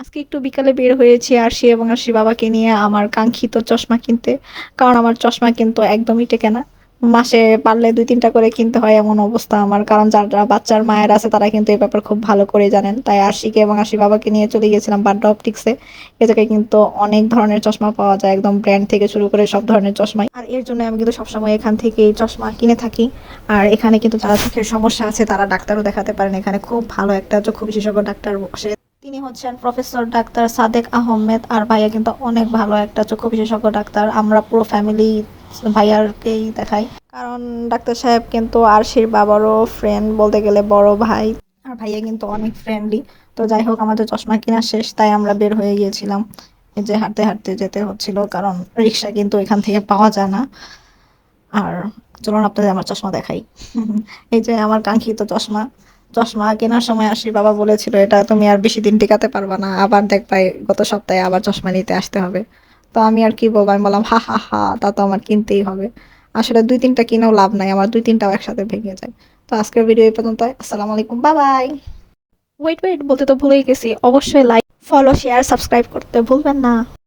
আজকে একটু বিকালে বের হয়েছি আরশি এবং আরশি বাবাকে নিয়ে আমার কাঙ্ক্ষিত চশমা কিনতে। কারণ আমার চশমা কিন্তু একদমই টেকে না। মাসে পারলে দুই তিনটা করে কিনতে হয় এমন অবস্থা আমার। কারণ যারা বাচ্চার মায়ের আছে, তারা কিন্তু এই ব্যাপার খুব ভালো করে জানেন। তাই আরশিকে এবং আরশি বাবাকে নিয়ে চলে গিয়েছিলাম বাড্ডা অপটিক্সে। এ জায়গায় কিন্তু অনেক ধরনের চশমা পাওয়া যায়। একদম ব্র্যান্ড থেকে শুরু করে সব ধরনের চশমাই। আর এর জন্য আমি কিন্তু সবসময় এখান থেকে চশমা কিনে থাকি। আর এখানে কিন্তু যারা চোখের সমস্যা আছে, তারা ডাক্তারও দেখাতে পারেন। এখানে খুব ভালো একটা চক্ষু বিশেষজ্ঞ ডাক্তার বসে হচ্ছেন প্রফেসর ডাক্তার সাদেক আহমেদ। আর ভাইয়া কিন্তু অনেক ভালো একটা চক্ষু বিশেষজ্ঞ ডাক্তার। আমরা পুরো ফ্যামিলি ভাইয়ারকেই দেখাই। কারণ ডাক্তার সাহেব কিন্তু আরশির বাবারও ফ্রেন্ড বলতে গেলে বড় ভাই। আর ভাইয়া কিন্তু অনেক ফ্রেন্ডলি তো যাই হোক, আমাদের চশমা কেনা শেষ, তাই আমরা বের হয়ে গিয়েছিলাম। এই যে হাঁটতে হাঁটতে যেতে হচ্ছিল, কারণ রিক্সা কিন্তু এখান থেকে পাওয়া যায় না। আর চলুন আপনাদের আমার চশমা দেখাই। এই যে আমার কাঙ্ক্ষিত চশমা। চশমা কেনার সময় আসি বাবা বলেছিল, এটা তুমি আর বেশি দিন টিকাতে পারবা না। আবার দেখবাই গত সপ্তাহে আবার চশমা নিতে আসতে হবে। তো আমি আর কি বলব? আমি বললাম, হা হা হা, তা তো আমার কিনতেই হবে। আসলে দুই তিনটা কিনেও লাভ নাই, আমার দুই তিনটাও একসাথে ভেঙে যায়। তো আজকের ভিডিও এই পর্যন্ত আসসালামু আলাইকুম বাই বাই ওয়েট ওয়েট বলতে তো ভুলেই গেছি। অবশ্যই লাইক ফলো শেয়ার সাবস্ক্রাইব করতে ভুলবেন না।